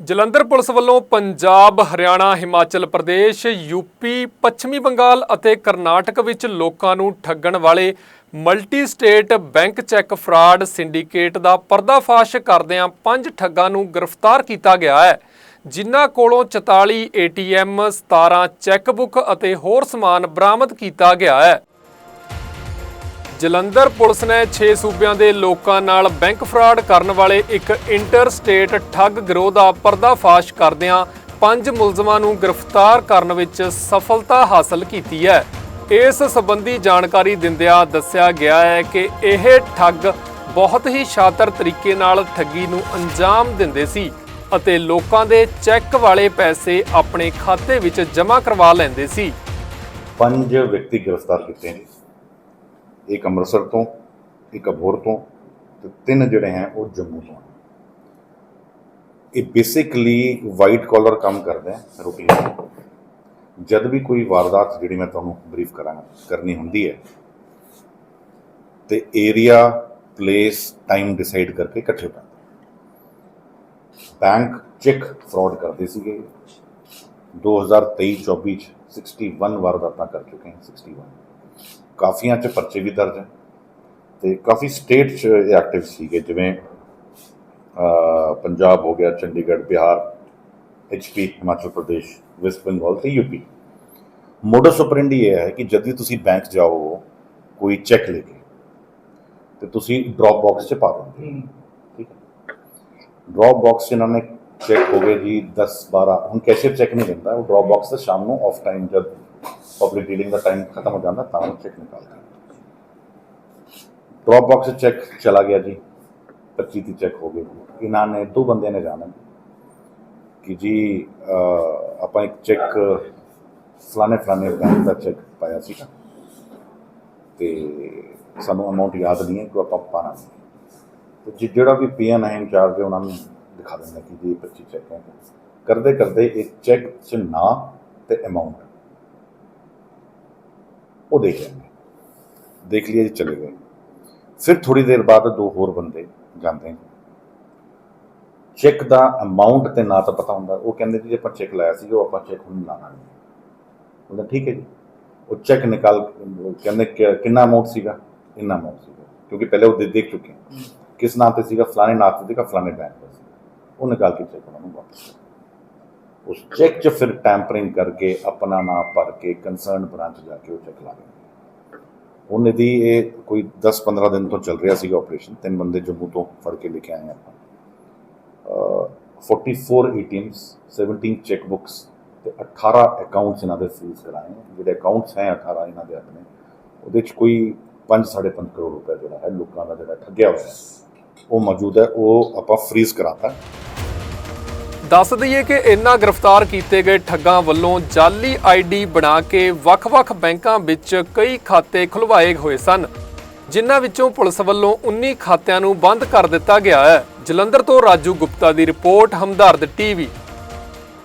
Jalandhar police ਵੱਲੋਂ Punjab, Haryana, Himachal Pradesh, UP, ਪੱਛਮੀ ਬੰਗਾਲ ਅਤੇ ਕਰਨਾਟਕ ਵਿੱਚ ਲੋਕਾਂ ਨੂੰ ਠੱਗਣ ਵਾਲੇ multi state bank check fraud syndicate ਦਾ ਪਰਦਾਫਾਸ਼ ਕਰਦਿਆਂ ਪੰਜ ਠੱਗਾਂ ਨੂੰ ਗ੍ਰਿਫਤਾਰ ਕੀਤਾ ਗਿਆ ਹੈ ਜਿਨ੍ਹਾਂ ਕੋਲੋਂ 44 ਏਟੀਐਮ 17 ਚੈੱਕਬੁੱਕ ਅਤੇ ਹੋਰ ਸਮਾਨ ਬਰਾਮਦ ਕੀਤਾ ਗਿਆ ਹੈ। ਜਲੰਧਰ ਪੁਲਿਸ ਨੇ 6 ਸੂਬਿਆਂ ਦੇ ਲੋਕਾਂ ਨਾਲ ਬੈਂਕ ਫਰਾਡ ਕਰਨ ਵਾਲੇ ਇੱਕ ਇੰਟਰ ਸਟੇਟ ਠੱਗ ਗਿਰੋਹ ਦਾ ਪਰਦਾਫਾਸ਼ ਕਰਦਿਆਂ ਪੰਜ ਮੁਲਜ਼ਮਾਂ ਨੂੰ ਗ੍ਰਿਫਤਾਰ ਕਰਨ ਵਿੱਚ ਸਫਲਤਾ ਹਾਸਲ ਕੀਤੀ ਹੈ। ਇਸ ਸੰਬੰਧੀ ਜਾਣਕਾਰੀ ਦਿੰਦਿਆਂ ਦੱਸਿਆ ਗਿਆ ਹੈ ਕਿ ਇਹ ਠੱਗ ਬਹੁਤ ਹੀ ਸ਼ਾਤਰ ਤਰੀਕੇ ਨਾਲ ਠੱਗੀ ਨੂੰ ਅੰਜਾਮ ਦਿੰਦੇ ਸੀ ਅਤੇ ਲੋਕਾਂ ਦੇ ਚੈੱਕ ਵਾਲੇ ਪੈਸੇ ਆਪਣੇ ਖਾਤੇ ਵਿੱਚ ਜਮ੍ਹਾਂ ਕਰਵਾ ਲੈਂਦੇ ਸੀ। ਪੰਜ ਵਿਅਕਤੀ ਗ੍ਰਿਫਤਾਰ ਕੀਤੇ ਨੇ। ਇੱਕ ਅੰਮ੍ਰਿਤਸਰ ਤੋਂ, ਇੱਕ ਅਬੋਹਰ ਤੋਂ ਤੇ ਤਿੰਨ ਜਿਹੜੇ ਹੈ ਉਹ ਜੰਮੂ ਤੋਂ ਇਹ ਬੇਸਿਕਲੀ ਵਾਈਟ ਕਾਲਰ ਕੰਮ ਕਰਦੇ ਹੈ ਰੂਟੀਨ ਜਦ ਵੀ ਕੋਈ ਵਾਰਦਾਤ ਜਿਹੜੀ ਮੈਂ ਤੁਹਾਨੂੰ ਬਰੀਫ ਕਰਾਂਗਾ ਕਰਨੀ ਹੁੰਦੀ ਹੈ, ਤੇ ਏਰੀਆ ਪਲੇਸ ਟਾਈਮ ਡਿਸਾਈਡ ਕਰਕੇ ਇਕੱਠੇ ਪੈਂਦੇ ਬੈਂਕ ਚੈੱਕ ਫਰਾਡ ਕਰਦੇ ਸੀਗੇ। 2023-24 ਚ 61 ਵਾਰਦਾਤਾਂ ਕਰ ਚੁੱਕੇ ਹਾਂ 61 ਕਾਫੀਆਂ ਚ ਪਰਚੇ ਵੀ ਦਰਜ ਹੈ ਤੇ ਕਾਫੀ ਸਟੇਟ ਚ ਐਕਟਿਵ ਸੀਗੇ ਜਿਵੇਂ ਪੰਜਾਬ ਹੋ ਗਿਆ ਚੰਡੀਗੜ੍ਹ ਬਿਹਾਰ ਐਚਪੀ ਹਿਮਾਚਲ ਪ੍ਰਦੇਸ਼ ਵੈਸਟ ਬੰਗਾਲ ਤੇ ਯੂਪੀ ਮੋਡਸ ਆਪਰੈਂਡੀ ਇਹ ਹੈ ਕਿ ਜਦ ਵੀ ਤੁਸੀਂ ਬੈਂਕ ਜਾਓ ਕੋਈ ਚੈੱਕ ਲੈ ਕੇ ਤੇ ਤੁਸੀਂ ਡ੍ਰੌਪ ਬਾਕਸ 'ਚ ਪਾ ਦਿੰਦੇ। ਠੀਕ ਹੈ? ਡ੍ਰੌਪ ਬਾਕਸ ਇਹਨਾਂ ਨੇ ਚੈੱਕ ਹੋ ਗਏ ਜੀ 10 12 ਹੁਣ ਕੈਸ਼ੀਅਰ ਚੈੱਕ ਨਹੀਂ ਦਿੰਦਾ ਉਹ ਡ੍ਰੌਪ ਬਾਕਸ ਤੇ ਸ਼ਾਮ ਨੂੰ ਆਫ ਟਾਈਮ ਜਦ ਪਬਲਿਕ ਡੀਲਿੰਗ ਦਾ ਟਾਈਮ ਖਤਮ ਹੋ ਜਾਂਦਾ ਤਾਂ ਉਹ ਚੈੱਕ ਨਿਕਾਲਦਾ ਡ੍ਰੌਪ ਬਾਕਸ ਚੈੱਕ ਚਲਾ ਗਿਆ ਜੀ। 25 ਦੀ ਚੈੱਕ ਹੋ ਗਈ ਇਹਨਾਂ ਨੇ ਦੋ ਬੰਦੇ ਨੇ ਜਾਣਾ। ਕਿ ਜੀ ਆਪਾਂ ਇੱਕ ਚੈੱਕ ਫਲਾਣੇ ਫਲਾਣੇ ਬੈਂਕ ਦਾ ਚੈੱਕ ਪਾਇਆ ਸੀਗਾ ਤੇ ਸਾਨੂੰ ਅਮਾਉਂਟ ਯਾਦ ਨਹੀਂ ਹੈ ਕਿ ਆਪਾਂ ਪਾਣਾ ਤੇ ਜਿਹੜਾ ਵੀ ਪੀਐਨ ਹੈ ਇੰਚਾਰਜ ਉਹਨਾਂ ਨੂੰ ਦਿਖਾ ਦਿੰਦਾ ਕਿ ਜੀ ਇਹ 25 ਚੈੱਕ ਹੈ। ਕਰਦੇ ਕਰਦੇ ਇੱਕ ਚੈੱਕ 'ਚ ਨਾਂ ਤੇ ਅਮਾਉਂਟ ਉਹ ਦੇਖ ਲੈਂਦੇ ਦੇਖ ਲਿਆ ਜੀ ਚਲੇ ਗਏ। ਫਿਰ ਥੋੜੀ ਦੇਰ ਬਾਅਦ ਦੋ ਹੋਰ ਬੰਦੇ ਜਾਂਦੇ ਨੇ। ਚੈੱਕ ਦਾ ਅਮਾਉਂਟ ਤੇ ਨਾਂ ਤਾਂ ਪਤਾ ਹੁੰਦਾ। ਉਹ ਕਹਿੰਦੇ ਜੀ ਆਪਾਂ ਚੈੱਕ ਲਾਇਆ ਸੀ ਉਹ ਆਪਾਂ ਚੈੱਕ ਹੁਣ ਲਾਣਾ ਨਹੀਂ ਉਹਦਾ ਠੀਕ ਹੈ ਜੀ। ਉਹ ਚੈੱਕ ਨਿਕਾਲ ਕਹਿੰਦੇ ਕਿੰਨਾ ਅਮਾਉਂਟ ਸੀਗਾ? ਇੰਨਾ ਅਮਾਉਂਟ ਸੀਗਾ। ਕਿਉਂਕਿ ਪਹਿਲੇ ਉਹ ਦੇਖ ਚੁੱਕੇ। ਕਿਸ ਨਾਮ ਤੇ ਸੀਗਾ? ਫਲਾਣੇ ਨਾਮ ਤੇ ਸੀਗਾ ਫਲਾਣੇ ਬੈਂਕ ਦਾ ਸੀ ਉਹ ਨਿਕਾਲ ਕੇ ਚੈੱਕ ਉਹਨਾਂ ਨੂੰ ਵਾਪਸ। ਉਸ ਚੈੱਕ 'ਚ ਫਿਰ ਟੈਂਪਰਿੰਗ ਕਰਕੇ ਆਪਣਾ ਨਾਮ ਭਰ ਕੇ ਕੰਸਰਨ ਬ੍ਰਾਂਚ ਜਾ ਕੇ ਉਹ ਚੈੱਕ ਲਾ ਲੈਂਦੇ ਉਹਨੇ ਦੀ ਇਹ ਕੋਈ 10-15 ਦਿਨ ਤੋਂ ਚੱਲ ਰਿਹਾ ਸੀਗਾ ਆਪਰੇਸ਼ਨ ਤਿੰਨ ਬੰਦੇ ਜੰਮੂ ਤੋਂ ਫੜ ਕੇ ਲੈ ਕੇ ਆਏ ਆਪਾਂ। ਅਹ 44 ATMs 17 ਚੈੱਕ ਬੁੱਕਸ ਤੇ 18 ਅਕਾਊਂਟਸ ਇਹਨਾਂ ਦੇ ਫ੍ਰੀਜ਼ ਕਰਾਏ ਜਿਹੜੇ ਅਕਾਊਂਟਸ ਹੈ 18 ਇਹਨਾਂ ਦੇ ਆਪਣੇ, ਉਹਦੇ ਚ ਕੋਈ 5.5 ਕਰੋੜ ਰੁਪਏ ਜਿਹੜਾ ਹੈ ਲੋਕਾਂ ਦਾ ਜਿਹੜਾ ਠੱਗਿਆ ਹੋਇਆ। ਉਹ ਮੌਜੂਦ ਹੈ, ਉਹ ਆਪਾਂ ਫ੍ਰੀਜ਼ ਕਰਾਤਾ। ਦੱਸ ਦਈਏ ਕਿ ਇਨ੍ਹਾਂ ਗ੍ਰਿਫਤਾਰ ਕੀਤੇ ਗਏ ਠੱਗਾਂ ਵੱਲੋਂ ਜਾਲੀ ਆਈਡੀ ਬਣਾ ਕੇ ਵੱਖ-ਵੱਖ ਬੈਂਕਾਂ ਵਿੱਚ ਕਈ ਖਾਤੇ ਖੁਲਵਾਏ ਹੋਏ ਸਨ, ਜਿਨ੍ਹਾਂ ਵਿੱਚੋਂ ਪੁਲਿਸ ਵੱਲੋਂ 19 ਖਾਤਿਆਂ ਨੂੰ ਬੰਦ ਕਰ ਦਿੱਤਾ ਗਿਆ ਹੈ। ਜਲੰਧਰ ਤੋਂ ਰਾਜੂ ਗੁਪਤਾ ਦੀ ਰਿਪੋਰਟ, ਹਮਦਰਦ ਟੀਵੀ।